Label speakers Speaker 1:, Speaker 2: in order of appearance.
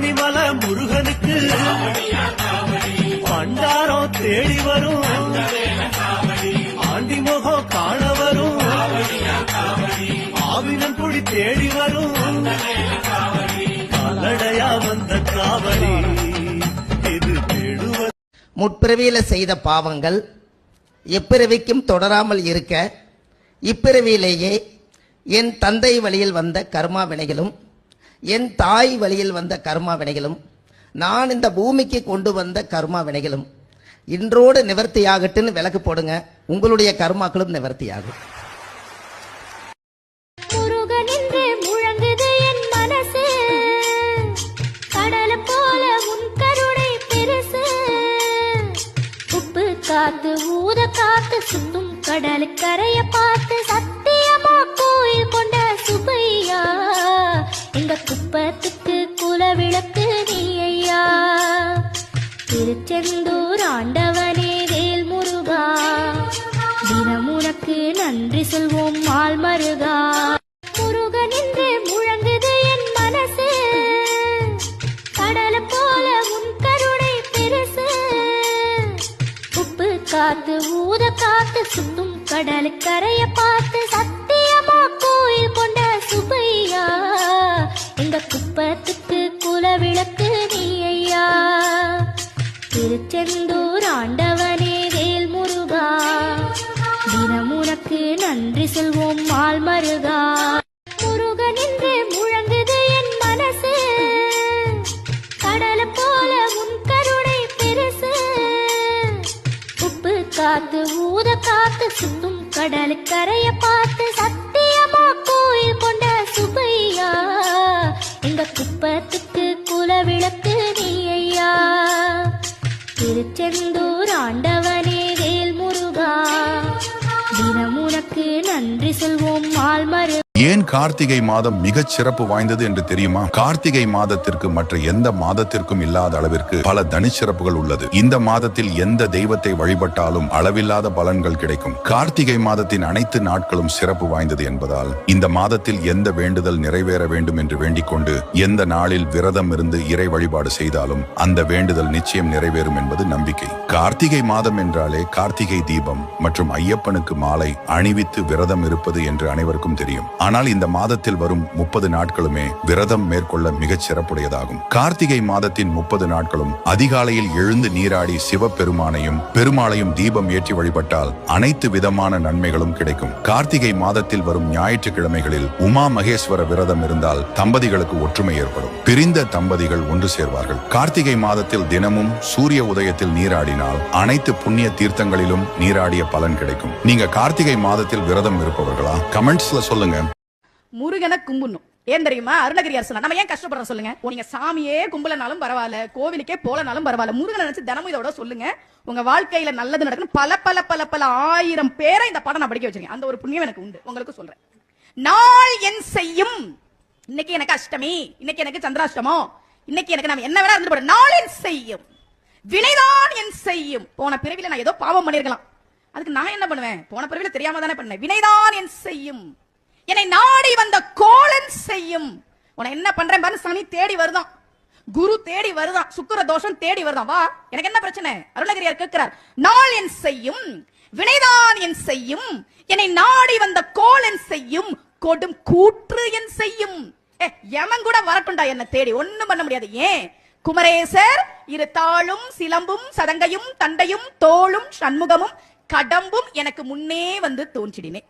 Speaker 1: பழனி மல முருகனுக்கு பண்டாரம் தேடி வரும். ஆண்டி முகம் காண வரும். ஆவினங்குடி தேடி வரும். காலடையா வந்த காவடி இது
Speaker 2: முற்பிறவியில செய்த பாவங்கள் எப்பிறவிக்கும் தொடராமல் இருக்க இப்பிறவியிலேயே என் தந்தை வழியில் வந்த கர்மா வினைகளும் என் தாய் வழியில் வந்த கர்மா வினைகளும் நான் இந்த பூமிக்கு கொண்டு வந்த கர்மா வினைகளும். இன்றோடு நிவர்த்தியாகட்டுன்னு விளக்கு போடுங்க. உங்களுடைய கர்மாக்களும் நிவர்த்தியாகும்.
Speaker 3: ஆகும் காத்து ஊத காத்து சுத்தும் கடலுக்கரைய பார்த்து சத்தியமா இந்த குப்பத்துக்கு குலவிளக்கு நீ ஐயா திருச்செந்தூர் ஆண்டவனே வேல் முருகா தினம் உனக்கு நன்றி சொல்வோம் மால் மருகா முருகன் என்று முழங்குது என் மனசு. கடல போல உன் கருணை பெருசு. உப்பு காத்து ஊத காத்து சுத்தும் கடலுக்கரைய பார்த்து திருச்செந்தூர் ஆண்டவனே வேல் முருகா தினம் உனக்கு நன்றி செல்வோம் மால் மருகா முருகன் என்று முழங்குது என் மனசு. கடல போல உன் கருணை பெருசு. உப்பு காத்து ஊத காத்து சுத்தும் கடலுக்கரைய திருச்செந்தூர் ஆண்டவனே வேல் முருகா தினம் உனக்கு நன்றி சொல்வோம் மால்
Speaker 4: ஏன் கார்த்திகை மாதம் மிகச் சிறப்பு வாய்ந்தது என்று தெரியுமா? கார்த்திகை மாதத்திற்கு மற்ற எந்த மாதத்திற்கும் இல்லாத அளவிற்கு பல தனிச்சிறப்புகள் உள்ளது. இந்த மாதத்தில் எந்த தெய்வத்தை வழிபட்டாலும் அளவில்லாத பலன்கள் கிடைக்கும். கார்த்திகை மாதத்தின் அனைத்து நாட்களும் சிறப்பு வாய்ந்தது என்பதால் இந்த மாதத்தில் எந்த வேண்டுதல் நிறைவேற வேண்டும் என்று வேண்டிக் கொண்டு எந்த நாளில் விரதம் இருந்து இறை வழிபாடு செய்தாலும் அந்த வேண்டுதல் நிச்சயம் நிறைவேறும் என்பது நம்பிக்கை. கார்த்திகை மாதம் என்றாலே கார்த்திகை தீபம் மற்றும் ஐயப்பனுக்கு மாலை அணிவித்து விரதம் இருப்பது என்று அனைவருக்கும் தெரியும். ஆனால் இந்த மாதத்தில் வரும் முப்பது நாட்களுமே விரதம் மேற்கொள்ள மிகச் சிறப்புடையதாகும். கார்த்திகை மாதத்தின் முப்பது நாட்களும் அதிகாலையில் எழுந்து நீராடி சிவபெருமானையும் பெருமாளையும் தீபம் ஏற்றி வழிபட்டால் அனைத்து விதமான நன்மைகளும் கிடைக்கும். கார்த்திகை மாதத்தில் வரும் ஞாயிற்றுக்கிழமைகளில் உமா மகேஸ்வர விரதம் இருந்தால் தம்பதிகளுக்கு ஒற்றுமை ஏற்படும். பிரிந்த தம்பதிகள் ஒன்று சேர்வார்கள். கார்த்திகை மாதத்தில் தினமும் சூரிய உதயத்தில் நீராடினால் அனைத்து புண்ணிய தீர்த்தங்களிலும் நீராடிய பலன் கிடைக்கும். நீங்க கார்த்திகை மாதத்தில் விரதம் இருப்பவர்களா? கமெண்ட்ஸ்ல சொல்லுங்க.
Speaker 5: முருகனை கும்பிடணும். ஏன் தெரியுமா? அருணகிரி அரசு நம்ம ஏன் கஷ்டப்படுறோம் சொல்லுங்க? நீங்க சாமியே கும்பலனாலும் பரவாயில்ல கோவிலுக்கே போலனாலும் பரவாயில்ல. முருகனை நினைச்சு தினமும் இதோட சொல்லுங்க. உங்க வாழ்க்கையில நல்லது நடக்கணும் பல பல பல பல ஆயிரம் பேரை இந்த படம் நான் படிக்க வச்சிருக்கேன். அந்த ஒரு புண்ணியம் எனக்கு உண்டு. உங்களுக்கு சொல்றேன். நாள் என் செய்யும். இன்னைக்கு எனக்கு அஷ்டமி. இன்னைக்கு எனக்கு சந்திராஷ்டமம். இன்னைக்கு எனக்கு நம்ம என்ன வேணா இருந்து நாள் என் செய்யும். வினைதான் என் செய்யும். போன பிறவில நான் ஏதோ பாவம் பண்ணிருக்கலாம் அதுக்கு நான் என்ன பண்ணுவேன்? போன பிறவில தெரியாம தானே பண்ணேன். வினைதான் என் செய்யும். என்னை நாடி வந்த கோலன் செய்யும். உன என்ன பண்றேன் பாரு சனி தேடி வருதான். குரு தேடி வருதான். சுக்கிர தோஷம் தேடி வருதான். வா எனக்கு என்ன பிரச்சனை? அருணகிரியார் கேட்கிறார். நாள் என் செய்யும் வினைதான் என் செய்யும் என்னை நாடி வந்த கோலன் செய்யும் கொடும் கூற்று என் செய்யும். ஏ, கூட வரட்டும்டா என்ன தேடி. ஒண்ணும் பண்ண முடியாது. ஏன்? குமரேசர் இரு தாளும் சிலம்பும் சதங்கையும் தண்டையும் தோளும் சண்முகமும் கடம்பும் எனக்கு முன்னே வந்து தோன்றிடினே.